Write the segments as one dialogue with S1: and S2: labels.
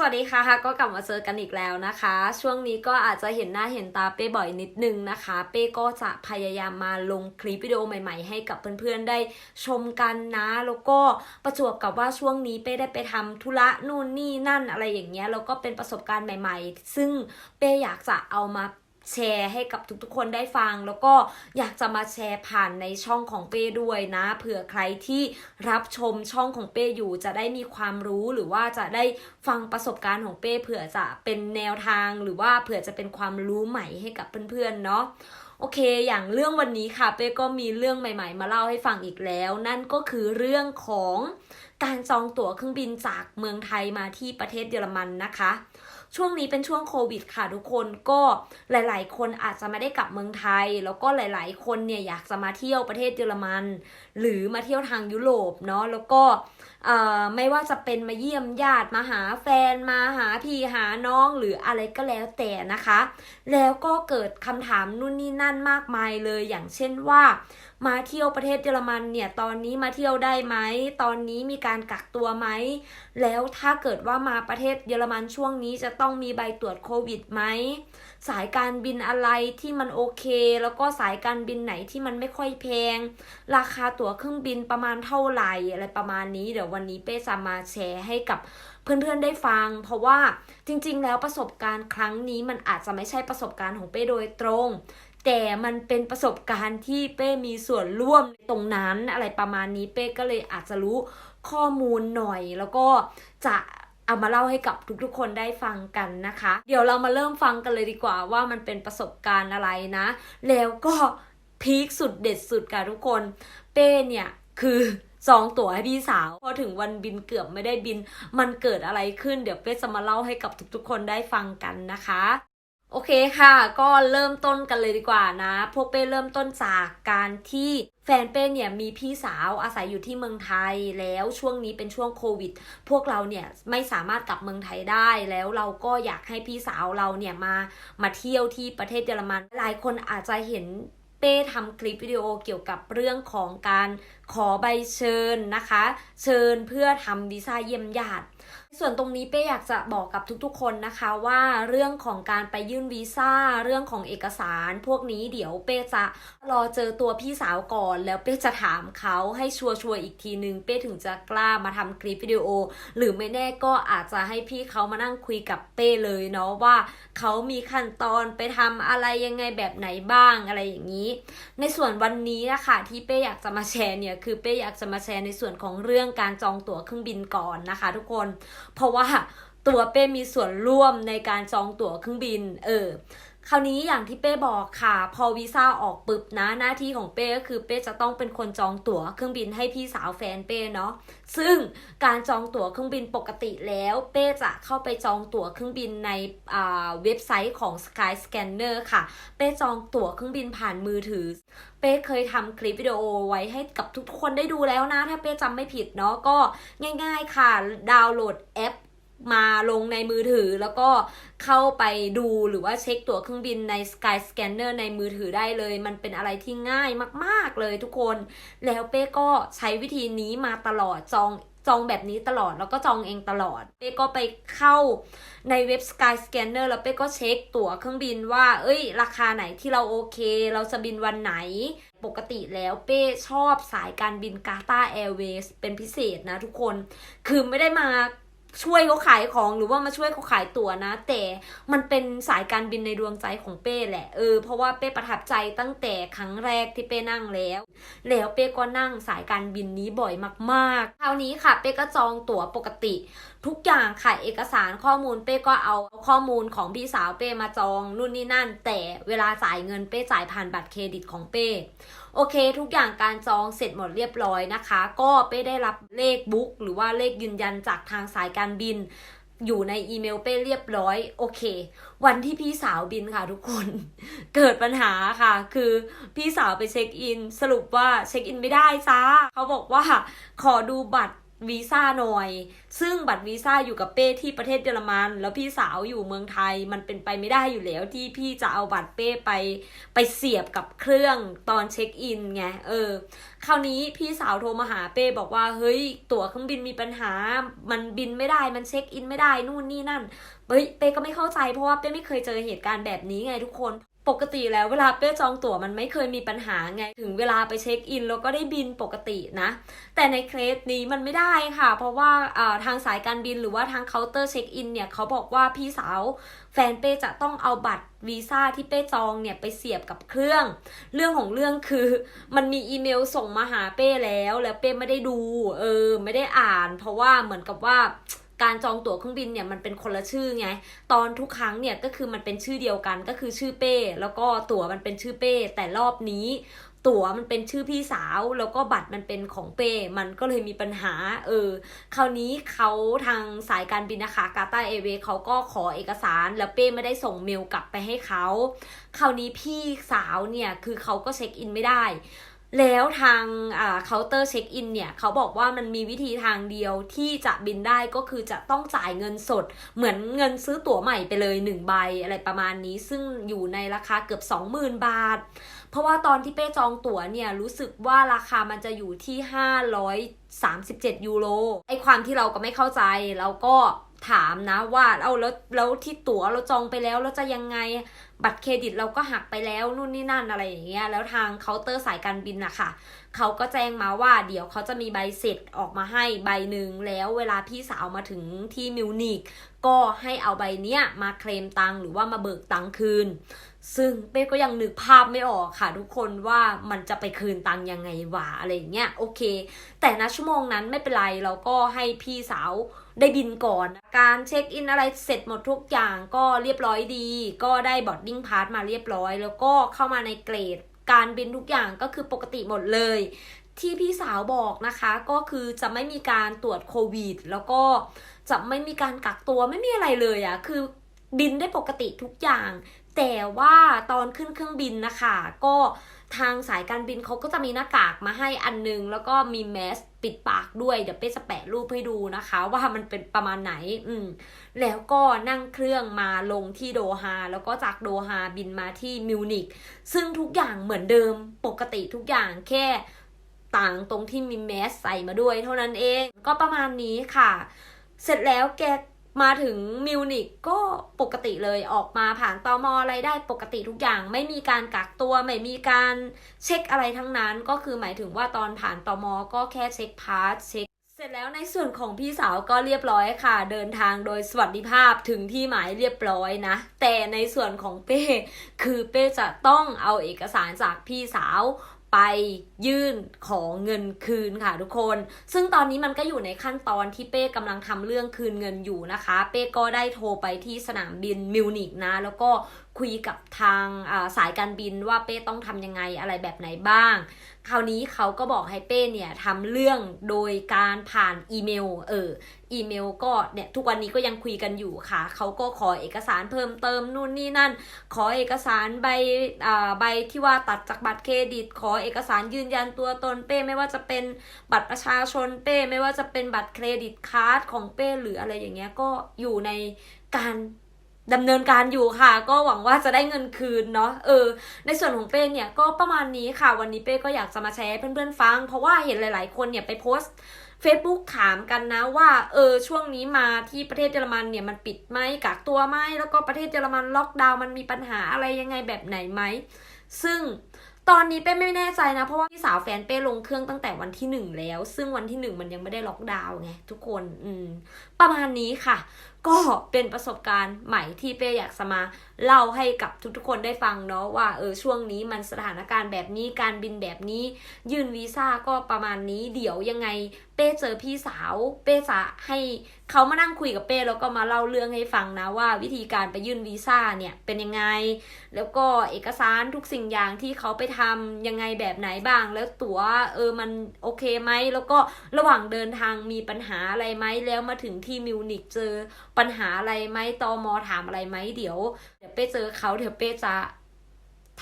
S1: สวัสดีค่ะก็กลับมาเจอกันอีกแล้วนะคะ ช่วงนี้ก็อาจจะเห็นหน้าเห็นตาเป้บ่อยนิดนึงนะคะ เป้ก็จะพยายามมาลงคลิปวิดีโอใหม่ๆ ให้กับเพื่อนๆได้ชมกันนะ แล้วก็ประจวบกับว่าช่วงนี้เป้ได้ไปทำธุระนู่นนี่นั่นอะไรอย่างเงี้ยแล้วก็เป็นประสบการณ์ใหม่ ๆ ซึ่งเป้อยากจะเอามา แชร์ให้กับทุกๆคนได้ฟัง แล้วก็อยากจะมาแชร์ผ่านในช่องของเป้ด้วยนะ เผื่อใครที่รับชมช่องของเป้อยู่จะได้มีความรู้หรือว่าจะได้ฟังประสบการณ์ของเป้เผื่อจะเป็นแนวทางหรือว่าเผื่อจะเป็นความรู้ใหม่ให้กับเพื่อนๆเนาะโอเค อย่างเรื่องวันนี้ค่ะเป้ก็มีเรื่องใหม่ ๆ มาเล่าให้ฟังอีกแล้ว นั่นก็คือเรื่องของการจองตั๋วเครื่องบินจากเมืองไทยมาที่ประเทศเยอรมันนะคะ ช่วงนี้เป็นช่วงโควิดค่ะทุกคนก็หลาย ๆ คนอาจจะไม่ได้กลับเมืองไทย แล้วก็หลาย ๆ คนเนี่ยอยากจะมาเที่ยวประเทศเยอรมัน หรือมาเที่ยวทางยุโรปเนาะแล้วก็เอ่อไม่ว่าจะเป็นมาเยี่ยมญาติมาหาแฟนมาหาพี่หาน้องหรืออะไรก็แล้วแต่นะคะ แล้วก็เกิดคำถามนู่นนี่นั่นมากมายเลยอย่างเช่นว่ามาเที่ยวประเทศเยอรมันเนี่ยตอนนี้มาเที่ยวได้ไหมตอนนี้มีการกักตัวไหมแล้วถ้าเกิดว่ามาประเทศเยอรมันช่วงนี้จะต้องมีใบตรวจโควิดไหมสายการบินอะไรที่มันโอเค แล้วก็สายการบินไหนที่มันไม่ค่อยแพง ราคาตั๋วเครื่องบินประมาณเท่าไหร่อะไรประมาณนี้เดี๋ยววันนี้เป้จะมาแชร์ให้กับเพื่อนๆได้ฟัง เพราะว่าจริง ๆ แล้วประสบการณ์ครั้งนี้มันอาจจะไม่ใช่ประสบการณ์ของเป้โดยตรง แต่มันเป็นประสบการณ์ที่เป้มีส่วนร่วมตรงนั้นอะไรประมาณนี้เป้ก็เลยอาจจะรู้ข้อมูลหน่อย แล้วก็จะเอามาเล่าให้กับทุกๆ คนได้ฟังกันนะคะ เดี๋ยวเรามาเริ่มฟังกันเลยดีกว่าว่ามันเป็นประสบการณ์อะไรนะ แล้วก็พีคสุดเด็ดสุดค่ะทุกคน เป้เนี่ยคือจองตั๋วให้พี่สาว พอถึงวันบินเกือบไม่ได้บิน มันเกิดอะไรขึ้น เดี๋ยวเป้จะมาเล่าให้กับทุกๆ คนได้ฟังกันนะคะ โอเคค่ะ ก็เริ่มต้นกันเลยดีกว่านะ พวกเป้เริ่มต้นจากการที่แฟนเป้เนี่ยมีพี่สาวอาศัยอยู่ที่เมืองไทยแล้วช่วงนี้เป็นช่วงโควิด พวกเราเนี่ยไม่สามารถกลับเมืองไทยได้แล้วเราก็อยากให้พี่สาวเราเนี่ยมามาเที่ยวที่ประเทศเยอรมันหลายคนอาจจะเห็นเป้ทำคลิปวิดีโอเกี่ยวกับเรื่องของการขอใบเชิญนะคะ เชิญเพื่อทำวีซ่าเยี่ยมญาติ ส่วนตรงนี้เป้อยากจะบอกกับทุกๆคนนะคะว่าเรื่องของการไปยื่นวีซ่าเรื่องของเอกสาร พวกนี้เดี๋ยวเป้จะรอเจอตัวพี่สาวก่อน แล้วเป้จะถามเขาให้ชัวร์ๆอีกทีนึง เป้ถึงจะกล้ามาทำคลิปวิดีโอ หรือไม่แน่ก็อาจจะให้พี่เขามานั่งคุยกับเป้เลยเนาะว่าเขามีขั้นตอนไปทำอะไรยังไงแบบไหนบ้างอะไรอย่างนี้ ในส่วนวันนี้นะคะที่เป้อยากจะมาแชร์เนี่ยคือเป้อยากจะมาแชร์ในส่วนของเรื่องการจองตั๋วเครื่องบินก่อนนะคะ ทุกคนเพราะว่าตัวเป้มีส่วนร่วมในการจองตั๋วเครื่องบิน เออ คราวนี้อย่างที่เป้บอกค่ะ พอวีซ่าออกปึ๊บนะหน้าที่ของเป้ก็คือเป้จะต้องเป็นคนจองตั๋วเครื่องบินให้พี่สาวแฟนเป้เนาะซึ่งการจองตั๋วเครื่องบินปกติแล้ว เป้จะเข้าไปจองตั๋วเครื่องบินในอ่าเว็บไซต์ของ Sky Scanner ค่ะ เป้จองตั๋วเครื่องบินผ่านมือถือ เป้เคยทำคลิปวิดีโอไว้ให้กับทุกคนได้ดูแล้วนะ ถ้าเป้จำไม่ผิดเนาะก็ง่าย ๆค่ะ ดาวน์โหลดแอป มาลงในมือถือแล้วก็เข้าไปดูหรือว่าเช็คตั๋วเครื่องบินใน Sky Scanner ในมือถือได้เลย มันเป็นอะไรที่ง่ายมากๆเลยทุกคน แล้วเป้ก็ใช้วิธีนี้มาตลอดจองจองแบบนี้ตลอดแล้วก็จองเองตลอด เป้ก็ไปเข้าในเว็บ Sky Scanner แล้วเป้ก็เช็คตั๋วเครื่องบินว่า เอ้ย ราคาไหนที่เราโอเค เราจะบินวันไหน ปกติแล้วเป้ชอบสายการบินกาตาแอร์เวย์เป็นพิเศษนะทุกคน คือไม่ได้มา ช่วยเขาขายของหรือว่ามาช่วยเขาขายตั๋วนะ แต่มันเป็นสายการบินในดวงใจของเป้แหละเออเพราะว่าเป้ประทับใจตั้งแต่ครั้งแรกที่เป้นั่งแล้ว แล้วเป้ก็นั่งสายการบินนี้บ่อยมากๆคราวนี้ค่ะเป้ก็จองตั๋วปกติ ทุกอย่างค่ะเอกสารข้อมูลเป้ก็เอาข้อมูลของพี่สาวเป้มาจองนู่นนี่นั่น แต่เวลาจ่ายเงินเป้จ่ายผ่านบัตรเครดิตของเป้ โอเค ทุกอย่างการจองเสร็จหมดเรียบร้อยนะคะ ก็เป้ได้รับเลขบุ๊กหรือว่าเลขยืนยันจากทางสายการบิน อยู่ในอีเมลเป้เรียบร้อย โอเค วันที่พี่สาวบินค่ะทุกคน เกิดปัญหาค่ะ คือพี่สาวไปเช็คอิน สรุปว่าเช็คอินไม่ได้จ้าเขาบอกว่าขอดูบัตร วีซ่าหน่อย ซึ่งบัตรวีซ่าอยู่กับเป้ที่ประเทศเยอรมัน แล้วพี่สาวอยู่เมืองไทย มันเป็นไปไม่ได้อยู่แล้วที่พี่จะเอาบัตรเป้ไปไปเสียบกับเครื่องตอนเช็คอินไง เออ คราวนี้พี่สาวโทรมาหาเป้บอกว่า เฮ้ย ตั๋วเครื่องบินมีปัญหา มันบินไม่ได้ มันเช็คอินไม่ได้ นู่นนี่นั่น เฮ้ย เป้ก็ไม่เข้าใจเพราะว่าเป้ไม่เคยเจอเหตุการณ์แบบนี้ไงทุกคน ปกติแล้วเวลาเป้จองตั๋วมันไม่เคยมีปัญหาไง ถึงเวลาไปเช็คอินแล้วก็ได้บินปกตินะ แต่ในเคสนี้มันไม่ได้ค่ะ เพราะว่าอ่าทางสายการบินหรือว่าทางเคาน์เตอร์เช็คอินเนี่ยเขาบอกว่าพี่สาวแฟนเป้จะต้องเอาบัตรวีซ่าที่เป้จองเนี่ยไปเสียบกับเครื่อง เรื่องของเรื่องคือ มันมีอีเมลส่งมาหาเป้แล้ว แล้วเป้ไม่ได้ดู เออ ไม่ได้อ่าน เพราะว่าเหมือนกับว่า การจองตั๋วเครื่องบินเนี่ยมันเป็นคนละชื่อไง ตอนทุกครั้งเนี่ยก็คือมันเป็นชื่อเดียวกันก็คือชื่อเป้ แล้วก็ตั๋วมันเป็นชื่อเป้ แต่รอบนี้ตั๋วมันเป็นชื่อพี่สาว แล้วก็บัตรมันเป็นของเป้ มันก็เลยมีปัญหา เออ คราวนี้เขาทางสายการบินนะคะกาตาเอเวเขาก็ขอเอกสาร แล้วเป้ไม่ได้ส่งเมลกลับไปให้เขา คราวนี้พี่สาวเนี่ยคือเขาก็เช็คอินไม่ได้ แล้วทางเคาน์เตอร์เช็คอินเนี่ยเขาบอกว่ามันมีวิธีทางเดียวที่จะบินได้ก็คือจะต้องจ่ายเงินสด เหมือนเงินซื้อตั๋วใหม่ไปเลยหนึ่งใบอะไรประมาณนี้ ซึ่งอยู่ในราคาเกือบ 20,000 บาท เพราะว่าตอนที่เป้จองตั๋วเนี่ยรู้สึกว่าราคามันจะอยู่ที่ 537 ยูโรไอความที่เราก็ไม่เข้าใจเราก็ ถามนะว่าเอาแล้วแล้วที่ตั๋วเราจองไปแล้วเราจะยังไงบัตรเครดิตเราก็หักไปแล้วนู่นนี่นั่นอะไรอย่างเงี้ยแล้วทางเคาน์เตอร์สายการบินนะคะเขาก็แจ้งมาว่าเดี๋ยวเขาจะมีใบเสร็จออกมาให้ใบหนึ่งแล้วเวลาพี่สาวมาถึงที่มิวนิกก็ให้เอาใบเนี้ยมาเคลมตังค์หรือว่ามาเบิกตังค์คืน ซึ่งเป้ก็ยังนึกภาพไม่ออกค่ะ ทุกคนว่ามันจะไปคืนตังยังไงวะอะไรอย่างเงี้ยโอเค แต่นะชั่วโมงนั้นไม่เป็นไรเราก็ให้พี่สาวได้บินก่อน การเช็คอินอะไรเสร็จหมดทุกอย่างก็เรียบร้อยดี ก็ได้บอดดิ้งพาสมาเรียบร้อย แล้วก็เข้ามาในเกรด การบินทุกอย่างก็คือปกติหมดเลย ที่พี่สาวบอกนะคะก็คือจะไม่มีการตรวจโควิด แล้วก็จะไม่มีการกักตัวไม่มีอะไรเลยอะคือบินได้ปกติทุกอย่าง แต่ว่าตอนขึ้นเครื่องบินนะคะก็ทางสายการบินเขาก็จะมีหน้ากากมาให้อันนึง แล้วก็มีแมสปิดปากด้วย เดี๋ยวเป้จะแปะรูปให้ดูนะคะ ว่ามันเป็นประมาณไหน อืม แล้วก็นั่งเครื่องมาลงที่โดฮาแล้วก็จากโดฮาบินมาที่มิวนิกซึ่งทุกอย่างเหมือนเดิมปกติทุกอย่างแค่ต่างตรงที่มีแมสใส่มาด้วยเท่านั้นเอง ก็ประมาณนี้ค่ะ เสร็จแล้วแก มาถึงมิวนิกก็ปกติเลยออกมาผ่านตอมอะไรได้ปกติทุกอย่าง ไม่มีการกักตัวไม่มีการเช็คอะไรทั้งนั้น ก็คือหมายถึงว่าตอนผ่านตอมอก็แค่เช็คพาสเช็คเสร็จแล้วในส่วนของพี่สาวก็เรียบร้อยค่ะ เดินทางโดยสวัสดิภาพถึงที่หมายเรียบร้อยนะ แต่ในส่วนของเป้คือเป้จะต้องเอาเอกสารจากพี่สาว ไปยื่นของเงินคืนค่ะทุกคน ซึ่งตอนนี้มันก็อยู่ในขั้นตอนที่เป้กำลังทำเรื่องคืนเงินอยู่นะคะ เป้ก็ได้โทรไปที่สนามบินมิวนิกนะ แล้วก็ คุยกับทางาสายการบินว่าเป้ต้องทำยังไงอะไรแบบไหนบ้าง คราวนี้เขาก็บอกให้เป้เนี่ยทำเรื่องโดยการผ่านอีเมล เออ อีเมลก็เนี่ยทุกวันนี้ก็ยังคุยกันอยู่ค่ะ เขาก็ขอเอกสารเพิ่มเติมนู่นนี่นั่น ขอเอกสารใบอ่าใบที่ว่าตัดจากบัตรเครดิต ขอเอกสารยืนยันตัวตนเป้ไม่ว่าจะเป็นบัตรประชาชนเป้ไม่ว่าจะเป็นบัตรเครดิตการ์ดของเป้หรืออะไรอย่างเงี้ยก็อยู่ในการ ดำเนินการอยู่ค่ะ ก็หวังว่าจะได้เงินคืนเนาะเออ ในส่วนของเป้เนี่ยก็ประมาณนี้ค่ะ วันนี้เป้ก็อยากจะมาแชร์ให้เพื่อนๆฟัง เพราะว่าเห็นหลาย ๆ คนเนี่ยไปโพสต์ Facebook ถามกันนะว่าเออช่วงนี้มาที่ประเทศเยอรมันเนี่ยมันปิดไหมกักตัวไหมแล้วก็ประเทศเยอรมันล็อกดาวน์มันมีปัญหาอะไรยังไงแบบไหนไหมซึ่งตอนนี้เป้ไม่แน่ใจนะ เพราะว่าพี่สาวแฟนเป้ลงเครื่องตั้งแต่วันที่หนึ่งแล้ว ซึ่งวันที่หนึ่งมันยังไม่ได้ล็อกดาวน์ไงทุกคน อืม ประมาณนี้ค่ะก็เป็นประสบการณ์ใหม่ที่เป้อยากจะมาเล่าให้กับทุกๆคนได้ฟังเนาะว่าเออช่วงนี้มันสถานการณ์แบบนี้การบินแบบนี้ ยื่นวีซ่าก็ประมาณนี้เดี๋ยวยังไงเป้เจอพี่สาว เป้จะให้เขามานั่งคุยกับเป้แล้วก็มาเล่าเรื่องให้ฟังนะว่าวิธีการไปยื่นวีซ่าเนี่ยเป็นยังไง แล้วก็เอกสารทุกสิ่งอย่างที่เขาไปทำยังไงแบบไหนบ้าง แล้วตั๋วเออมันโอเคไหมแล้วก็ระหว่างเดินทางมีปัญหาอะไรไหมแล้วมาถึงที่มิวนิกเจอปัญหาอะไรไหมตอมอถามอะไรไหมเดี๋ยวเดี๋ยวเป้เจอเขาเดี๋ยวเป้จะ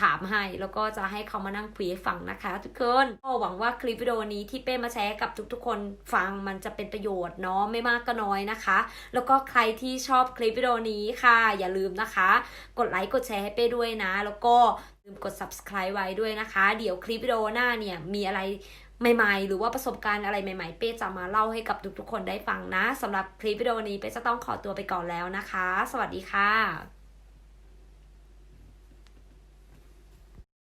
S1: ถามให้แล้วก็จะให้เขามานั่งคุยให้ฟังนะคะ ทุกคนก็หวังว่าคลิปวิดีโอนี้ที่เป้มาแชร์กับทุกๆ คนฟังมันจะเป็นประโยชน์เนาะไม่มากก็น้อยนะคะ แล้วก็ใครที่ชอบคลิปวิดีโอนี้ค่ะ อย่าลืมนะคะ กดไลค์กดแชร์ให้เป้ด้วยนะ แล้วก็ลืมกด subscribe ไว้ด้วยนะคะ เดี๋ยวคลิปวิดีโอหน้าเนี่ยมีอะไร ใหม่ๆ หรือว่าประสบการณ์อะไรใหม่ๆ เป้จะมาเล่าให้กับทุกๆคนได้ฟังนะสำหรับคลิปวิดีโอนี้เป้จะต้องขอตัวไปก่อนแล้วนะคะ สวัสดีค่ะ